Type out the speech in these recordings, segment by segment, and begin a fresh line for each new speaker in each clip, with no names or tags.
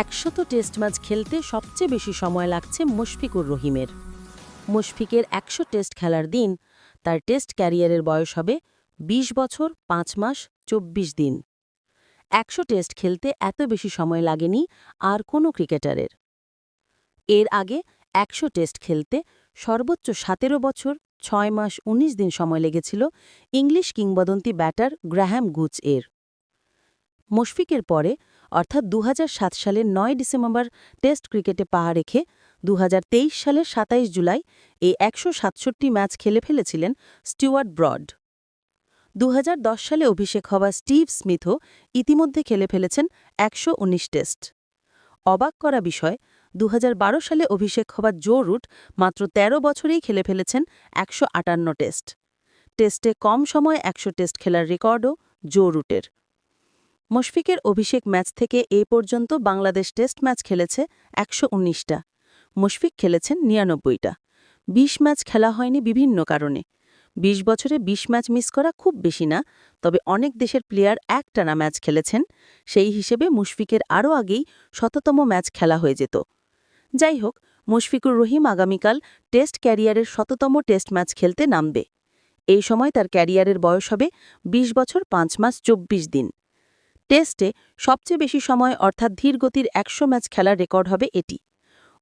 একশত test match খেলতে সবচেয়ে বেশি সময় লাগছে মুশফিকুর রহিমের। মুশফিকের একশো টেস্ট খেলার দিন, তার টেস্ট ক্যারিয়ারের বয়স হবে ২০ বছর, পাঁচ মাস ২৪ দিন। একশো টেস্ট খেলতে এত বেশি সময় লাগেনি আর কোনো ক্রিকেটারের। এর আগে একশো টেস্ট খেলতে সর্বোচ্চ সতেরো বছর, ছয় মাস ১৯ দিন সময় লেগেছিল ইংলিশ কিংবদন্তি ব্যাটার গ্রাহাম গুচ এর মুশফিকের পরে, অর্থাৎ দু সালের নয় ডিসেম্বর টেস্ট ক্রিকেটে পা রেখে দু হাজার তেইশ সালের ২৭ জুলাই এই একশো সাতষট্টি ম্যাচ খেলে ফেলেছিলেন স্টিওয়ার্ট ব্রড। দু হাজার দশ সালে অভিষেক হওয়া স্টিভ স্মিথও ইতিমধ্যে খেলে ফেলেছেন একশো উনিশ টেস্ট। অবাক করা বিষয় দু হাজার বারো সালে অভিষেক হওয়া জো রুট মাত্র ১৩ বছরেই খেলে ফেলেছেন একশো আটান্ন টেস্ট। টেস্টে কম সময়ে একশো টেস্ট খেলার রেকর্ডও জো রুটের। মুশফিকের অভিষেক ম্যাচ থেকে এ পর্যন্ত বাংলাদেশ টেস্ট ম্যাচ খেলেছে একশো উনিশটা। মুশফিক খেলেছেন নিরানব্বইটা। ২০ ম্যাচ খেলা হয়নি বিভিন্ন কারণে। ২০ বছরে ২০ ম্যাচ মিস করা খুব বেশি না, তবে অনেক দেশের প্লেয়ার একটানা ম্যাচ খেলেছেন। সেই হিসেবে মুশফিকের আরও আগেই শততম ম্যাচ খেলা হয়ে যেত। যাই হোক, মুশফিকুর রহিম আগামীকাল টেস্ট ক্যারিয়ারের শততম টেস্ট ম্যাচ খেলতে নামবে। এই সময় তার ক্যারিয়ারের বয়স হবে ২০ বছর পাঁচ মাস ২৪ দিন। টেস্টে সবচেয়ে বেশি সময় অর্থাৎ ধীরগতির একশো ম্যাচ খেলার রেকর্ড হবে এটি।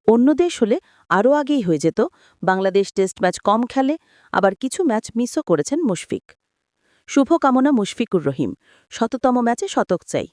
অন্য দেশ হলে আরও আগেই হয়ে যেত, বাংলাদেশ টেস্ট ম্যাচ কম খেলে, আবার কিছু ম্যাচ মিসও করেছেন মুশফিক। শুভকামনা মুশফিকুর রহিম, শততম ম্যাচে শতক চাই।